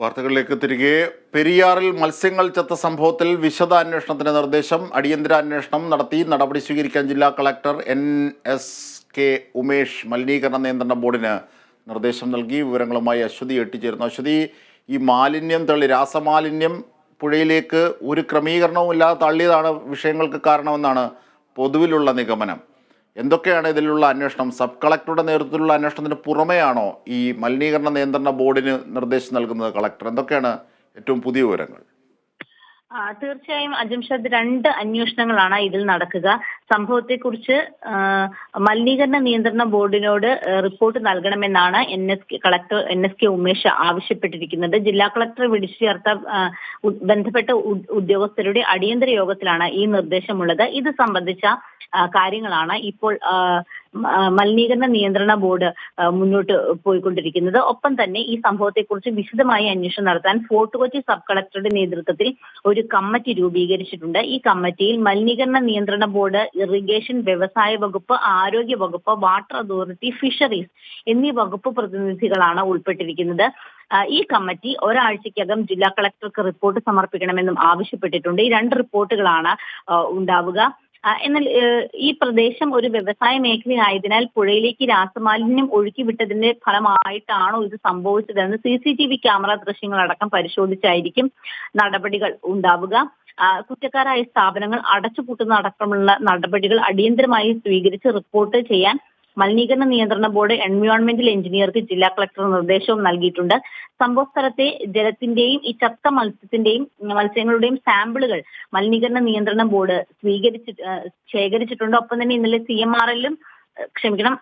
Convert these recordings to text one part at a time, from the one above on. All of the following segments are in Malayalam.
വാർത്തകളിലേക്ക് തിരികെ. പെരിയാറിൽ മത്സ്യങ്ങൾ ചത്ത സംഭവത്തിൽ വിശദ അന്വേഷണത്തിന് നിർദ്ദേശം. അടിയന്തരാന്വേഷണം നടത്തി. നടപടി സ്വീകരിക്കാൻ ജില്ലാ collector N S K Umesh മലിനീകരണ നിയന്ത്രണ ബോർഡിന് നിർദ്ദേശം നൽകി. വിവരങ്ങളുമായി അശ്വതി എട്ടിച്ചേരുന്നു അശ്വതി ഈ മാലിന്യം തള്ളി രാസമാലിന്യം പുഴയിലേക്ക് ഒരു ക്രമീകരണവും ഇല്ലാതെ തള്ളിയതാണ് വിഷയങ്ങൾക്ക് കാരണമെന്നാണ് പൊതുവിലുള്ള നിഗമനം. എന്തൊക്കെയാണ് ഇതിലുള്ള അന്വേഷണം? സബ് കളക്ടറുടെ നേതൃത്വത്തിലുള്ള അന്വേഷണത്തിന് പുറമെയാണോ ഈ മലിനീകരണ നിയന്ത്രണ ബോർഡിന് നിർദ്ദേശം നൽകുന്നത് കളക്ടർ? എന്തൊക്കെയാണ് ഏറ്റവും പുതിയ വിവരങ്ങൾ? തീർച്ചയായും അജംഷദ് രണ്ട് അന്വേഷണങ്ങളാണ് ഇതിൽ നടക്കുക. സംഭവത്തെക്കുറിച്ച് മലിനീകരണ നിയന്ത്രണ ബോർഡിനോട് റിപ്പോർട്ട് നൽകണമെന്നാണ് N S K collector N S K Umesh ആവശ്യപ്പെട്ടിരിക്കുന്നത്. ജില്ലാ കളക്ടർ വിളിച്ചു ചേർത്ത ബന്ധപ്പെട്ട ഉദ്യോഗസ്ഥരുടെ അടിയന്തര യോഗത്തിലാണ് ഈ നിർദ്ദേശമുള്ളത്. ഇത് സംബന്ധിച്ച കാര്യങ്ങളാണ്. ഇപ്പോൾ മലിനീകരണ നിയന്ത്രണ ബോർഡ് മുന്നോട്ട് പോയിക്കൊണ്ടിരിക്കുന്നത്. ഒപ്പം തന്നെ ഈ സംഭവത്തെക്കുറിച്ച് വിശദമായി അന്വേഷണം നടത്താൻ ഫോർട്ട് കൊച്ചി സബ് കളക്ടറുടെ നേതൃത്വത്തിൽ ഒരു കമ്മിറ്റി രൂപീകരിച്ചിട്ടുണ്ട്. ഈ കമ്മിറ്റിയിൽ മലിനീകരണ നിയന്ത്രണ ബോർഡ് ഇറിഗേഷൻ വ്യവസായ വകുപ്പ് ആരോഗ്യ വകുപ്പ് വാട്ടർ അതോറിറ്റി ഫിഷറീസ് എന്നീ വകുപ്പ് പ്രതിനിധികളാണ് ഉൾപ്പെട്ടിരിക്കുന്നത്. ഈ കമ്മിറ്റി ഒരാഴ്ചയ്ക്കകം ജില്ലാ കളക്ടർക്ക് റിപ്പോർട്ട് സമർപ്പിക്കണമെന്നും ആവശ്യപ്പെട്ടിട്ടുണ്ട്. ഈ രണ്ട് റിപ്പോർട്ടുകളാണ് ഉണ്ടാവുക. എന്നാൽ ഈ പ്രദേശം ഒരു വ്യവസായ മേഖലയായതിനാൽ പുഴയിലേക്ക് രാസമാലിന്യം ഒഴുക്കി വിട്ടതിന്റെ ഫലമായിട്ടാണോ ഇത് സംഭവിച്ചതെന്ന് C C T V camera ദൃശ്യങ്ങളടക്കം പരിശോധിച്ചായിരിക്കും നടപടികൾ ഉണ്ടാവുക. കുറ്റക്കാരായ സ്ഥാപനങ്ങൾ അടച്ചുപൂട്ടുന്ന അടക്കമുള്ള നടപടികൾ അടിയന്തരമായി സ്വീകരിച്ച് റിപ്പോർട്ട് ചെയ്യാൻ മലിനീകരണ നിയന്ത്രണ ബോർഡ് എൻവയോൺമെന്റൽ എഞ്ചിനീയർക്ക് ജില്ലാ കളക്ടർ നിർദ്ദേശവും നൽകിയിട്ടുണ്ട്. സംഭവ സ്ഥലത്തെ ജലത്തിന്റെയും ഈ ചത്ത മത്സ്യത്തിന്റെയും മത്സ്യങ്ങളുടെയും സാമ്പിളുകൾ മലിനീകരണ നിയന്ത്രണ ബോർഡ് സ്വീകരിച്ചിട്ട് ശേഖരിച്ചിട്ടുണ്ട്. ഒപ്പം തന്നെ ഇന്നലെ സി എം ആർ എല്ലും ക്ഷമിക്കണം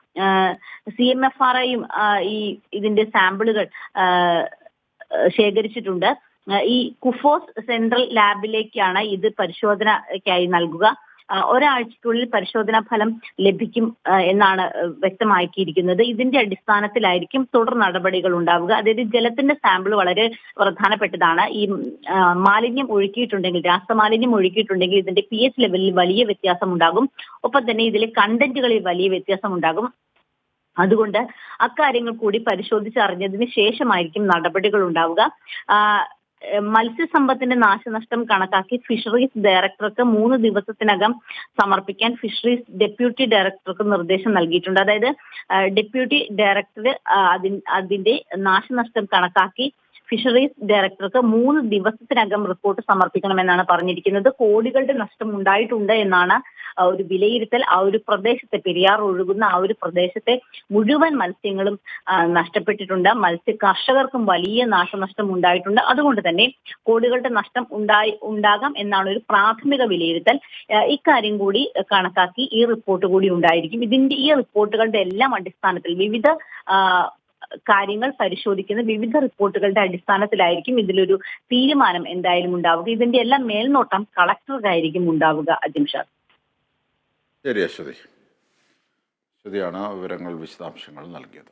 സി എം എഫ് ആർ ഐയും ഈ ഇതിന്റെ സാമ്പിളുകൾ ശേഖരിച്ചിട്ടുണ്ട്. ഈ കുഫോസ് സെൻട്രൽ ലാബിലേക്കാണ് ഇത് പരിശോധനയ്ക്കായി നൽകുക. ഒരാഴ്ചയ്ക്കുള്ളിൽ പരിശോധനാ ഫലം ലഭിക്കും എന്നാണ് വ്യക്തമാക്കിയിരിക്കുന്നത്. ഇതിന്റെ അടിസ്ഥാനത്തിലായിരിക്കും തുടർ നടപടികൾ ഉണ്ടാവുക. അതായത് ജലത്തിന്റെ സാമ്പിൾ വളരെ പ്രധാനപ്പെട്ടതാണ്. ഈ മാലിന്യം ഒഴുക്കിയിട്ടുണ്ടെങ്കിൽ രാസമാലിന്യം ഒഴുക്കിയിട്ടുണ്ടെങ്കിൽ ഇതിന്റെ പി എച്ച് ലെവലിൽ വലിയ വ്യത്യാസം ഉണ്ടാകും ഒപ്പം തന്നെ ഇതിലെ കണ്ടന്റുകളിൽ വലിയ വ്യത്യാസം ഉണ്ടാകും അതുകൊണ്ട് അക്കാര്യങ്ങൾ കൂടി പരിശോധിച്ചറിഞ്ഞതിന് ശേഷമായിരിക്കും നടപടികൾ ഉണ്ടാവുക. മത്സ്യസമ്പത്തിന്റെ നാശനഷ്ടം കണക്കാക്കി ഫിഷറീസ് ഡയറക്ടർക്ക് മൂന്ന് ദിവസത്തിനകം സമർപ്പിക്കാൻ ഫിഷറീസ് ഡെപ്യൂട്ടി ഡയറക്ടർക്ക് നിർദ്ദേശം നൽകിയിട്ടുണ്ട്. അതായത് ഡെപ്യൂട്ടി ഡയറക്ടർ അതിന്റെ നാശനഷ്ടം കണക്കാക്കി ഫിഷറീസ് ഡയറക്ടർക്ക് മൂന്ന് ദിവസത്തിനകം റിപ്പോർട്ട് സമർപ്പിക്കണമെന്നാണ് പറഞ്ഞിരിക്കുന്നത്. കോടികളുടെ നഷ്ടം ഉണ്ടായിട്ടുണ്ട് എന്നാണ് ഒരു വിലയിരുത്തൽ ആ ഒരു പ്രദേശത്തെ പെരിയാർ ഒഴുകുന്ന ആ ഒരു പ്രദേശത്തെ മുഴുവൻ മത്സ്യങ്ങളും ആ, നഷ്ടപ്പെട്ടിട്ടുണ്ട്. മത്സ്യ കർഷകർക്കും വലിയ നാശനഷ്ടം ഉണ്ടായിട്ടുണ്ട്. അതുകൊണ്ട് തന്നെ കോടികളുടെ നഷ്ടം ഉണ്ടായി ഉണ്ടാകാം എന്നാണ് ഒരു പ്രാഥമിക വിലയിരുത്തൽ. ആ, ഇക്കാര്യം കൂടി കണക്കാക്കി ഈ റിപ്പോർട്ട് കൂടി ഉണ്ടായിരിക്കും. ഇതിന്റെ ഈ റിപ്പോർട്ടുകളുടെ എല്ലാം അടിസ്ഥാനത്തിൽ വിവിധ കാര്യങ്ങൾ പരിശോധിക്കുന്ന വിവിധ റിപ്പോർട്ടുകളുടെ അടിസ്ഥാനത്തിലായിരിക്കും ഇതിലൊരു തീരുമാനം എന്തായാലും ഉണ്ടാവുക. ഇതിന്റെ എല്ലാം മേൽനോട്ടം കളക്ടർക്കായിരിക്കും ഉണ്ടാവുക അജിംഷാദ് ശരി അശ്വതി. അശ്വതിയാണ് വിവരങ്ങൾ വിശദാംശങ്ങൾ നൽകിയത്.